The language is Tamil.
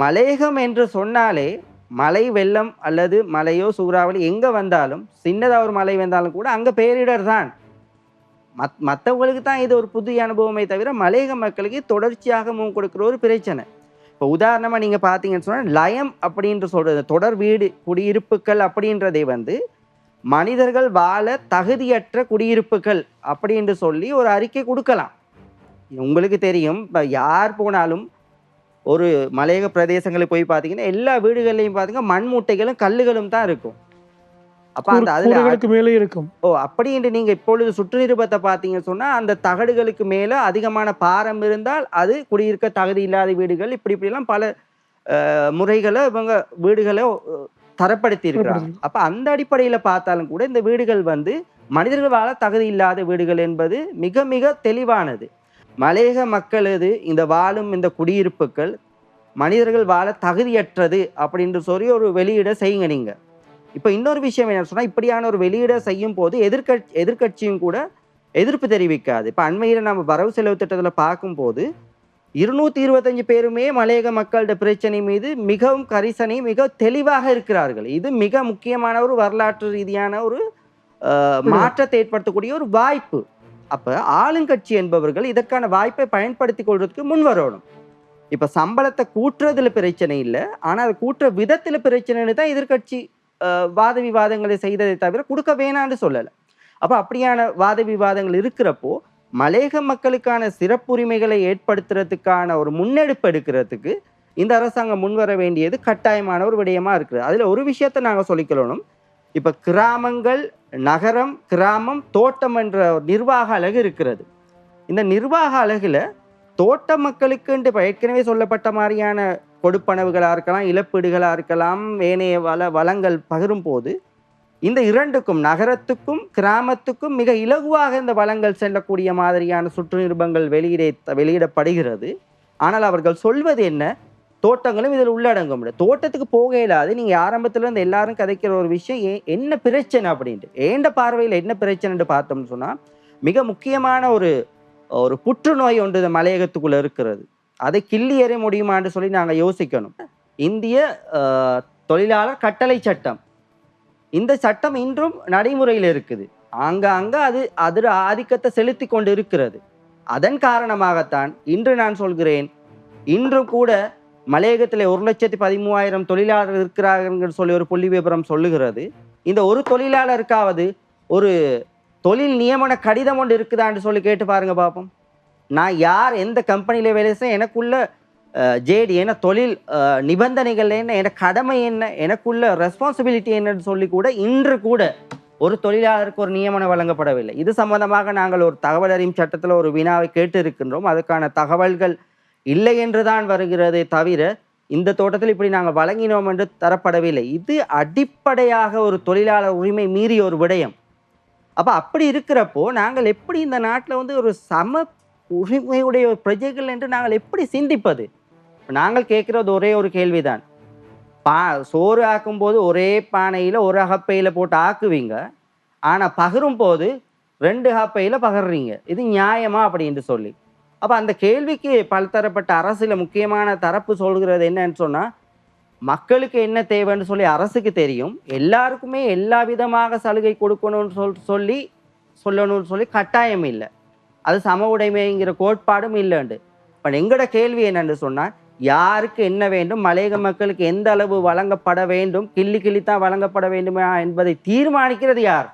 மலையகம் என்று சொன்னாலே மலை வெள்ளம் அல்லது மலையோ சூறாவளி எங்கே வந்தாலும் சின்னதாக ஒரு மலை வந்தாலும் கூட அங்கே பேரிடர் தான். மத் மற்றவங்களுக்கு தான் இது ஒரு புதிய அனுபவமே தவிர மலையக மக்களுக்கு தொடர்ச்சியாக முன் கொடுக்குற ஒரு பிரச்சனை. இப்போ உதாரணமாக நீங்கள் பார்த்தீங்கன்னு சொன்னால் லயம் அப்படின்ற சொல்கிறது தொடர் வீடு குடியிருப்புகள் அப்படின்றதை வந்து மனிதர்கள் வாழ தகுதியற்ற குடியிருப்புகள் அப்படின்னு சொல்லி ஒரு அறிக்கை கொடுக்கலாம். உங்களுக்கு தெரியும் இப்போ யார் போனாலும் ஒரு மலையக பிரதேசங்களுக்கு போய் பார்த்தீங்கன்னா எல்லா வீடுகள்லையும் பார்த்தீங்கன்னா மண் மூட்டைகளும் கல்லுகளும் தான் இருக்கும். அப்போ அந்த அதில் மேலே இருக்கும். ஓ அப்படின்ட்டு நீங்க இப்பொழுது சுற்று நிருபத்தை பார்த்தீங்கன்னு சொன்னா அந்த தகடுகளுக்கு மேல அதிகமான பாரம் இருந்தால் அது குடியிருக்க தகுதி இல்லாத வீடுகள் இப்படி இப்படிலாம் பல முறைகளை இவங்க வீடுகளை தரப்படுத்தி இருக்கிறாங்க. அப்ப அந்த அடிப்படையில பார்த்தாலும் கூட இந்த வீடுகள் வந்து மனிதர்கள் வாழ தகுதி இல்லாத வீடுகள் என்பது மிக மிக தெளிவானது. மலையக மக்களது இந்த வாழும் இந்த குடியிருப்புகள் மனிதர்கள் வாழ தகுதியற்றது அப்படின்னு சொல்லி ஒரு வெளியிட செய்யுங்க நீங்க. இப்போ இன்னொரு விஷயம் என்ன சொன்னா இப்படியான ஒரு வெளியிட செய்யும் போது எதிர்கட்சி எதிர்க்கட்சியும் கூட எதிர்ப்பு தெரிவிக்காது. இப்போ அண்மையில் நம்ம வரவு செலவு திட்டத்தில் பார்க்கும்போது இருநூத்தி இருபத்தஞ்சு பேருமே மலையக மக்களோட பிரச்சனை மீது மிகவும் கரிசனை மிக தெளிவாக இருக்கிறார்கள். இது மிக முக்கியமான ஒரு வரலாற்று ரீதியான ஒரு மாற்றத்தை ஏற்படுத்தக்கூடிய ஒரு வாய்ப்பு. அப்போ ஆளுங்கட்சி என்பவர்கள் இதற்கான வாய்ப்பை பயன்படுத்தி கொள்வதற்கு முன் வரணும். இப்போ சம்பளத்தை கூட்டுறதுல பிரச்சனை இல்லை. ஆனால் அதை கூட்டுற விதத்தில் பிரச்சனைன்னு தான் எதிர்க்கட்சி வாத விவாதங்களை செய்ததை தவிர கொடுக்க வேணான்னு சொல்லலை. அப்போ அப்படியான வாத விவாதங்கள் இருக்கிறப்போ மலையக மக்களுக்கான சிறப்புரிமைகளை ஏற்படுத்துறதுக்கான ஒரு முன்னெடுப்பு எடுக்கிறதுக்கு இந்த அரசாங்கம் முன்வர வேண்டியது கட்டாயமான ஒரு விடயமா இருக்குது. அதில் ஒரு விஷயத்தை நாங்கள் சொல்லிக்கொள்ளணும் இப்போ கிராமங்கள் நகரம் கிராமம் தோட்டம் என்ற நிர்வாக அலகு இருக்கிறது. இந்த நிர்வாக அலகில் தோட்ட மக்களுக்கு என்று ஏற்கனவே சொல்லப்பட்ட மாதிரியான கொடுப்பனவுகளாக இருக்கலாம் இழப்பீடுகளாக இருக்கலாம் ஏனைய வள வளங்கள் பகிரும் போது இந்த இரண்டுக்கும் நகரத்துக்கும் கிராமத்துக்கும் மிக இலகுவாக இந்த வளங்கள் செல்லக்கூடிய மாதிரியான சுற்று நிருபங்கள் வெளியிட வெளியிடப்படுகிறது. ஆனால் அவர்கள் சொல்வது என்ன? தோட்டங்களும் இதில் உள்ளடங்கும். தோட்டத்துக்கு போக இல்லாது நீங்கள் ஆரம்பத்தில் இருந்து எல்லாரும் கதைக்கிற ஒரு விஷயம். ஏ- என்ன பிரச்சனை அப்படின்ட்டு. ஏண்ட பார்வையில் என்ன பிரச்சனைன்னு பார்த்தோம்னு சொன்னால் மிக முக்கியமான ஒரு ஒரு புற்றுநோய் ஒன்று இந்த மலையகத்துக்குள்ளே இருக்கிறது. அதை கிள்ளி எறிய முடியுமான்னு சொல்லி நாங்கள் யோசிக்கணும். இந்திய தொழிலாளர் கட்டளை சட்டம். இந்த சட்டம் இன்றும் நடைமுறையில் இருக்குது. ஆங்காங்க அது அதில் ஆதிக்கத்தை செலுத்தி கொண்டு இருக்கிறது. அதன் காரணமாகத்தான் இன்று நான் சொல்கிறேன் இன்று கூட மலையகத்தில் ஒரு லட்சத்தி பதிமூவாயிரம் தொழிலாளர் இருக்கிறார்கள் சொல்லி ஒரு புள்ளி விவரம் சொல்லுகிறது. இந்த ஒரு தொழிலாளருக்காவது ஒரு தொழில் நியமன கடிதம் ஒன்று இருக்குதான்னு சொல்லி கேட்டு பாருங்க பார்ப்போம் நான் யார் எந்த கம்பெனியில் வேலை செய்ய எனக்குள்ள ஜேடி என்ன தொழில் நிபந்தனைகள் என்ன என கடமை என்ன எனக்குள்ள ரெஸ்பான்சிபிலிட்டி என்னன்னு சொல்லி கூட இன்று கூட ஒரு தொழிலாளருக்கு ஒரு நியமனம் வழங்கப்படவில்லை. இது சம்பந்தமாக நாங்கள் ஒரு தகவல் அறியும் சட்டத்தில் ஒரு வினாவை கேட்டு இருக்கின்றோம் அதுக்கான தகவல்கள் இல்லை என்றுதான் வருகிறதே தவிர இந்த தோட்டத்தில் இப்படி நாங்கள் வழங்கினோம் என்று தரப்படவில்லை. இது அடிப்படையாக ஒரு தொழிலாளர் உரிமை மீறிய ஒரு விடயம். அப்போ அப்படி இருக்கிறப்போ நாங்கள் எப்படி இந்த நாட்டில் வந்து ஒரு சம உரிமையுடைய ஒரு பிரஜைகள் என்று நாங்கள் எப்படி சிந்திப்பது? நாங்கள் கேட்குறது ஒரே ஒரு கேள்விதான். பா சோறு ஆக்கும்போது ஒரே பானையில் ஒரு அகப்பையில் போட்டு ஆக்குவீங்க. ஆனால் பகிரும் போது ரெண்டு அகப்பையில் பகிர்றீங்க. இது நியாயமா அப்படின்னு சொல்லி. அப்போ அந்த கேள்விக்கு பல்தரப்பட்ட அரசில் முக்கியமான தரப்பு சொல்கிறது என்னன்னு சொன்னால் மக்களுக்கு என்ன தேவைன்னு சொல்லி அரசுக்கு தெரியும். எல்லாருக்குமே எல்லா விதமாக சலுகை கொடுக்கணும்னு சொல் சொல்லி சொல்லணும்னு சொல்லி கட்டாயம் இல்லை. அது சம உடைமைங்கிற கோட்பாடும் இல்லைண்டு. இப்போ எங்களோட கேள்வி என்னன்னு சொன்னால் யாருக்கு என்ன வேண்டும் மலையக மக்களுக்கு எந்த அளவு வழங்கப்பட வேண்டும் கிள்ளி கிள்ளி தான் வழங்கப்பட வேண்டுமா என்பதை தீர்மானிக்கிறது யார்?